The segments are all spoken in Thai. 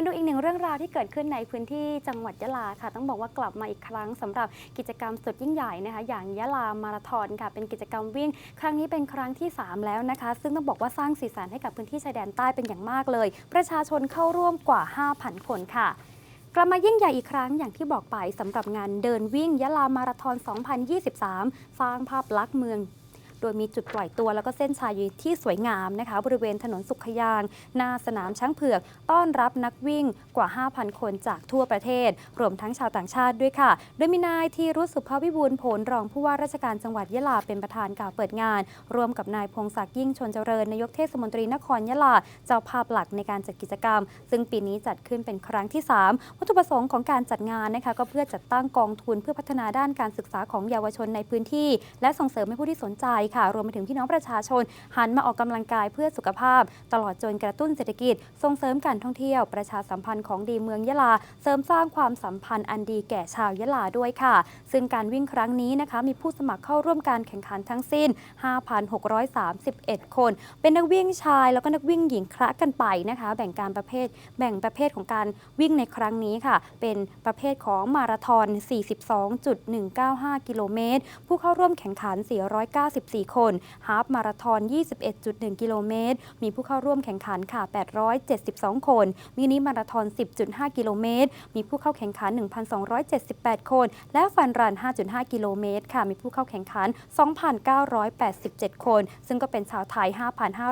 มาดูอีกหนึ่งเรื่องราวที่เกิดขึ้นในพื้นที่จังหวัดยะลาค่ะ ต้องบอกว่ากลับมาอีกครั้งสำหรับกิจกรรมสุดยิ่งใหญ่นะคะ อย่างยะลามาราธอนค่ะ เป็นกิจกรรมวิ่ง ครั้งนี้เป็นครั้งที่ 3 แล้วนะคะ ซึ่งต้องบอกว่าสร้างสีสันให้กับพื้นที่ชายแดนใต้เป็นอย่างมากเลย ประชาชนเข้าร่วมกว่า 5,000 คนค่ะกลับมายิ่งใหญ่อีกครั้งอย่างที่บอกไปสำหรับงานเดินวิ่งยะลามาราธอน 2023 สร้างภาพลักษณ์เมือง โดยมีจุดปล่อยตัวแล้วก็เส้นชัยที่สวยงามนะคะ บริเวณถนนสุขยางหน้าสนามช้างเผือก ต้อนรับนักวิ่งกว่า 5,000 คนจากทั่วประเทศ รวมทั้งชาวต่างชาติด้วยค่ะ โดยมีนายที่รุสุภาวิบูลผลรองผู้ว่าราชการจังหวัดยะลาเป็นประธานกล่าวเปิดงาน ร่วมกับนายพงศักดิ์ยิ่งชนเจริญนายกเทศมนตรีนครยะลาเจ้าภาพหลักในการจัดกิจกรรม ซึ่งปีนี้จัดขึ้นเป็นครั้งที่ 3 วัตถุประสงค์ของการจัดงานนะคะก็เพื่อจัดตั้งกองทุนเพื่อพัฒนาด้านการศึกษาของเยาวชนในพื้นที่ และส่งเสริมให้ผู้ที่สนใจค่ะ รวมไปถึงพี่น้องประชาชน หันมาออกกำลังกายเพื่อสุขภาพ ตลอดจนกระตุ้นเศรษฐกิจ ส่งเสริมการท่องเที่ยว ประชาสัมพันธ์ของดีเมืองยะลา เสริมสร้างความสัมพันธ์อันดีแก่ชาวยะลาด้วยค่ะ ซึ่งการวิ่งครั้งนี้นะคะ มีผู้สมัครเข้าร่วมการแข่งขันทั้งสิ้น 5,631 คน เป็นนักวิ่งชายแล้วก็นักวิ่งหญิงคละกันไปนะคะ แบ่งการประเภท แบ่งประเภทของการวิ่งในครั้งนี้ค่ะ เป็นประเภทของมาราธอน 42.195 กิโลเมตร ผู้เข้าร่วมแข่งขัน 494คน ฮาฟมาราธอน 21.1 กิโลเมตร มีผู้เข้าร่วมแข่งขันค่ะ 872 คน มินิมาราธอน 10.5 กิโลเมตร มีผู้เข้าแข่งขัน 1,278 คน และฟันรัน 5.5 กิโลเมตร ค่ะ มีผู้เข้าแข่งขัน 2,987 คน ซึ่งก็เป็นชาวไทย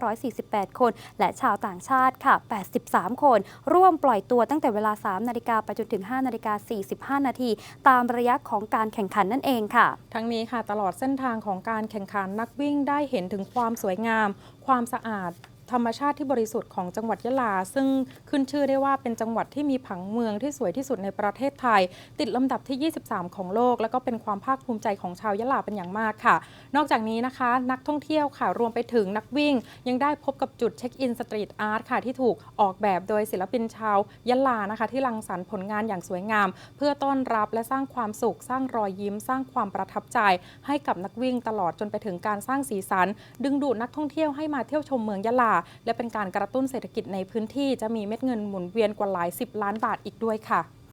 5,548 คน และชาวต่างชาติค่ะ 83 คน ร่วมปล่อยตัวตั้งแต่เวลา 3 นาฬิกาไปจนถึง 5 นาฬิกา 45 นาที ตามระยะของการแข่งขันนั่นเองค่ะ ทั้งนี้ค่ะ ตลอดเส้นทางของการแข่งขันนักวิ่งได้เห็นถึงความสวยงาม ความสะอาด ธรรมชาติที่บริสุทธิ์ของจังหวัดยะลา ซึ่งขึ้นชื่อได้ว่าเป็นจังหวัดที่มีผังเมืองที่สวยที่สุดในประเทศไทย ติดลำดับที่ 23 ของโลก แล้วก็เป็นความภาคภูมิใจของชาวยะลาเป็นอย่างมากค่ะ นอกจากนี้นะคะ นักท่องเที่ยวค่ะรวมไปถึงนักวิ่ง ยังได้พบกับจุดเช็คอินสตรีทอาร์ตค่ะที่ถูกออกแบบโดยศิลปินชาวยะลานะคะ ที่รังสรรค์ผลงานอย่างสวยงาม เพื่อต้อนรับและสร้างความสุข สร้างรอยยิ้ม สร้างความประทับใจ ให้กับนักวิ่งตลอดจนไปถึงการสร้างสีสัน ดึงดูดนักท่องเที่ยวให้มาเที่ยวชมเมืองยะลาและเป็นการกระตุ้นเศรษฐกิจในพื้นที่จะมีเม็ดเงินหมุนเวียนกว่าหลายสิบล้านบาทอีกด้วยค่ะ